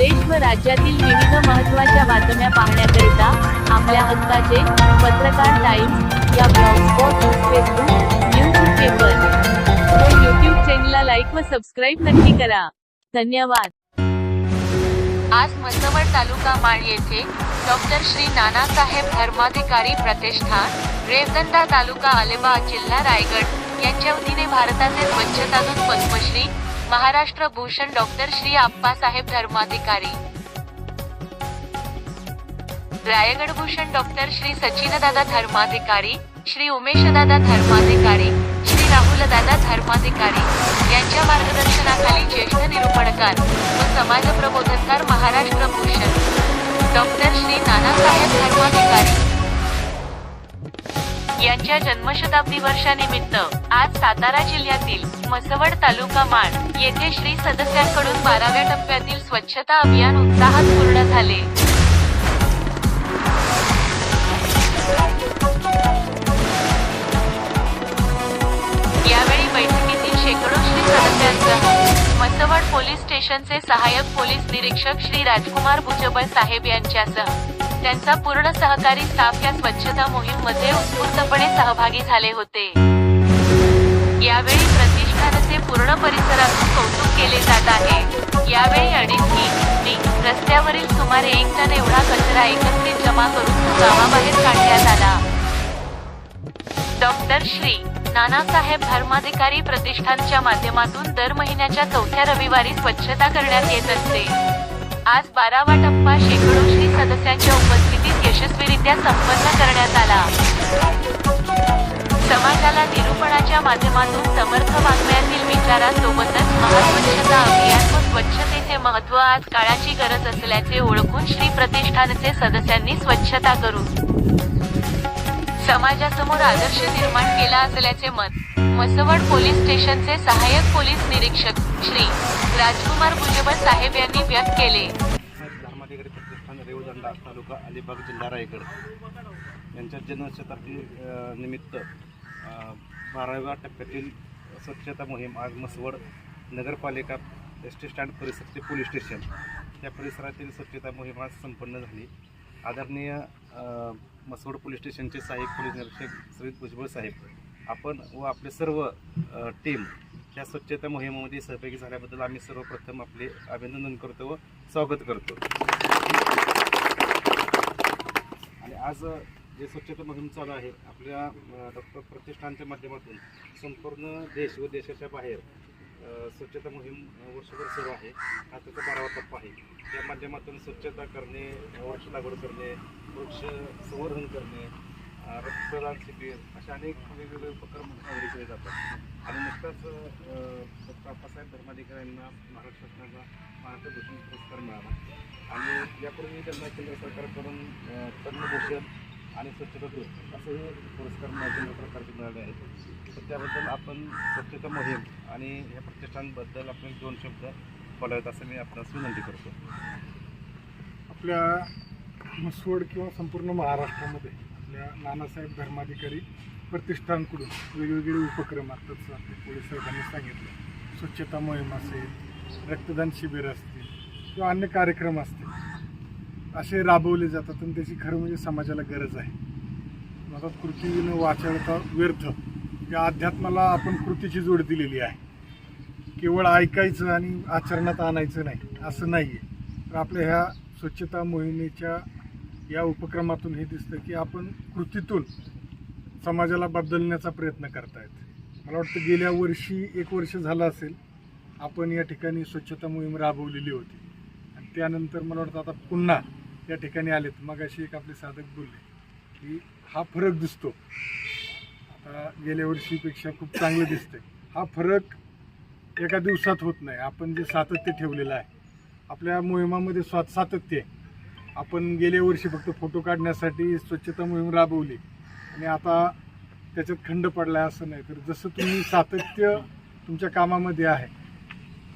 देश व राज्यातील विविध महत्त्वाच्या बातम्या पाहण्याकरिता आपल्या हक्काचे पत्रकार टाइम्स या ब्लॉगस्पॉट फेसबुक न्यूज पेपर. व यूट्यूब चॅनलला लाईक व सबस्क्राईब नक्की करा. धन्यवाद. आज मसवड तालुका माळ येथे डॉक्टर श्री नानासाहेब धर्माधिकारी प्रतिष्ठान रेवदंडा तालुका अलिबाग जिल्हा रायगड यांच्या वतीने भारताचे स्वच्छतादूत पद्मश्री महाराष्ट्र भूषण डॉक्टर श्री आप्पासाहेब धर्माधिकारी. रायगड भूषण डॉक्टर श्री सचिनदादा धर्माधिकारी श्री उमेशदादा धर्माधिकारी श्री राहुलदादा धर्माधिकारी यांच्या मार्गदर्शनाखाली ज्येष्ठ निरूपणकार व समाज प्रबोधनकार महाराष्ट्र भूषण. डॉक्टर श्री नानासाहेब धर्माधिकारी. यांच्या जन्मशताब्दी वर्षानिमित्त आज सातारा जिल्ह्यातील मसवड तालुका माण येथे श्री सदस्यांकडून बाराव्या टप्प्यातील स्वच्छता अभियान उत्साहात पूर्ण झाले. यावेळी बैठकीतील शेकडो श्री सदस्यांसह मसवड पोलीस स्टेशनचे सहाय्यक पोलीस निरीक्षक श्री राजकुमार भुजबळ साहेब यांच्यासह त्यांचा पूर्ण सहकारी स्टाफ या स्वच्छता मोहीममध्ये उत्स्फूर्तपणे सहभागी झाले होते. यावेळी प्रतिष्ठानचे पूर्ण परिसरातून कौतुक केले जात आहे. यावेळी अडीच रस्त्यावरील सुमारे एक टन एवढा कचरा एकत्रित जमा करून तो गावाबाहेर काढण्यात आला. डॉक्टर श्री नानासाहेब धर्माधिकारी प्रतिष्ठानच्या माध्यमातून दर महिन्याच्या चौथ्या रविवारी स्वच्छता करण्यात येत असते. आज बारावा टप्पा शेकडो श्री सदस्यांच्या उपस्थितीत यशस्वीरित्या संपन्न करण्यात आला. समाजाला निरूपणाच्या माध्यमातून समर्थ वाङ्मयातील विचारांसोबतच महास्वच्छता अभियान व स्वच्छतेचे महत्त्व आज काळाची गरज असल्याचे ओळखून श्री प्रतिष्ठानचे सदस्यांनी स्वच्छता करून समाजासमोर आदर्श निर्माण केला असल्याचे मत मसवड पोलीस स्टेशनचे सहाय्यक पोलीस निरीक्षक श्री राजकुमार भुजबळ साहेब यांनी व्यक्त केले. तालुका अलिबाग जिल्हा रायगड. यांच्या जन्मशताब्दी निमित्त बाराव्या टप्प्यातील स्वच्छता मोहीम आज मसवड नगरपालिका एस टी स्टँड परिसरचे पोलीस स्टेशन. या परिसरातील स्वच्छता मोहीम आज संपन्न झाली. आदरणीय मसवड पोलीस स्टेशनचे सहाय्यक पोलीस निरीक्षक श्री भुजबळ साहेब आपण व आपले सर्व टीम या स्वच्छता मोहिमेमध्ये सहभागी झाल्याबद्दल आम्ही सर्वप्रथम आपले अभिनंदन करतो व स्वागत करतो. आणि आज जे स्वच्छता मोहीम चालू आहे आपल्या डॉक्टर प्रतिष्ठानच्या माध्यमातून संपूर्ण देश व देशाच्या बाहेर स्वच्छता मोहीम वर्षभर सुरू आहे. हा त्याचा बारावा टप्पा आहे. त्या माध्यमातून स्वच्छता करणे वृक्ष लागवड करणे वृक्ष संवर्धन करणे रक्तदान शिबिर अशा अनेक वेगवेगळे उपक्रम साजरे केले जातात. आणि नुकताच अ, डॉक्टर अप्पासाहेब धर्माधिकाऱ्यांना महाराष्ट्र शासनाचा महाराष्ट्र भूषण पुरस्कार मिळाला. आणि यापूर्वी त्यांना केंद्र सरकारकडून पद्मभूषण आणि स्वच्छता दूत असे हे पुरस्कार मला प्रकारचे मिळाले आहेत. तर त्याबद्दल आपण स्वच्छता मोहीम आणि या प्रतिष्ठानबद्दल आपण दोन शब्द बोलावेत असं मी आपणास विनंती करतो. आपल्या मसवड किंवा संपूर्ण महाराष्ट्रामध्ये आपल्या नानासाहेब धर्माधिकारी प्रतिष्ठानकडून वेगवेगळे उपक्रम असतात आपले पोलीस साहेबांनी सांगितलं. स्वच्छता मोहीम असेल रक्तदान शिबिर असतील किंवा अन्य कार्यक्रम असतील असे राबवले जातात आणि त्याची खरं म्हणजे समाजाला गरज आहे. आता कृतीनं वाचवता व्यर्थ. या अध्यात्माला आपण कृतीची जोड दिलेली आहे. केवळ ऐकायचं आणि आचरणात आणायचं नाही असं नाही आहे तर आपल्या ह्या स्वच्छता मोहिमेच्या या उपक्रमातून हे दिसतं की आपण कृतीतून समाजाला बदलण्याचा प्रयत्न करतायत. मला वाटतं गेल्या वर्षी एक वर्ष झालं असेल आपण या ठिकाणी स्वच्छता मोहीम राबवलेली होती. आणि त्यानंतर मला वाटतं आता पुन्हा त्या ठिकाणी आलेत. मग अशी एक आपले साधक बोलले की हा फरक दिसतो. आता गेल्या वर्षीपेक्षा खूप चांगलं दिसतंय. हा फरक एका दिवसात होत नाही. आपण जे सातत्य ठेवलेलं आहे आपल्या मोहिमामध्ये स्वा सातत्य आहे. आपण गेल्या वर्षी फक्त फोटो काढण्यासाठी स्वच्छता मोहीम राबवली आणि आता त्याच्यात खंड पडला असं नाही. तर जसं तुम्ही सातत्य तुमच्या कामामध्ये आहे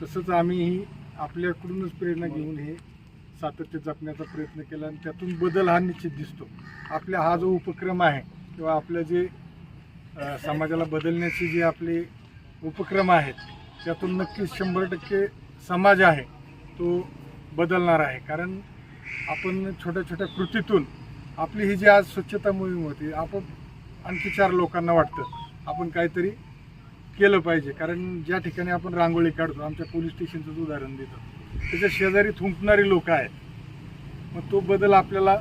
तसंच आम्हीही आपल्याकडूनच प्रेरणा घेऊन हे सातत्य जपण्याचा प्रयत्न केला आणि त्यातून बदल हा निश्चित दिसतो. आपला हा जो उपक्रम आहे किंवा आपलं जे समाजाला बदलण्याचे जे आपले उपक्रम आहेत त्यातून नक्कीच शंभर टक्के समाज आहे तो बदलणार आहे. कारण आपण छोट्या छोट्या कृतीतून आपली ही जी आज स्वच्छता मोहीम होती आपण आणखी चार लोकांना वाटतं आपण काहीतरी केलं पाहिजे. कारण ज्या ठिकाणी आपण रांगोळी काढतो आमच्या पोलीस स्टेशनचंच उदाहरण देतो. त्याच्या शेजारी थुंकणारी लोक आहेत. मग तो बदल आपल्याला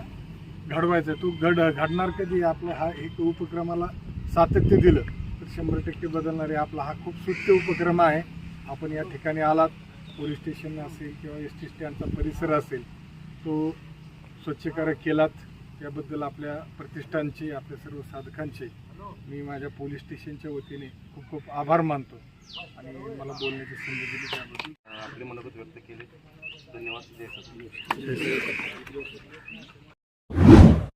घडवायचा आहे. तो घड घडणार कधी? आपला हा एक उपक्रमाला सातत्य दिलं तर शंभर टक्के बदलणारे आपला हा खूप सुत्य उपक्रम आहे. आपण या ठिकाणी आलात. पोलीस स्टेशन असेल किंवा एस टी स्टँडचा परिसर असेल तो स्वच्छकार केलात. त्याबद्दल आपल्या प्रतिष्ठानचे आपल्या सर्व साधकांचे मी माझ्या पोलीस स्टेशनच्या वतीने खूप खूप आभार मानतो. आणि मला बोलण्याची संधी दिली त्याबद्दल. आपले मनोगत व्यक्त केले. धन्यवाद. जय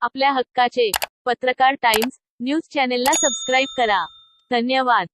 आपल्या हक्काचे पत्रकार टाइम्स न्यूज चॅनेलला सबस्क्राईब करा. धन्यवाद.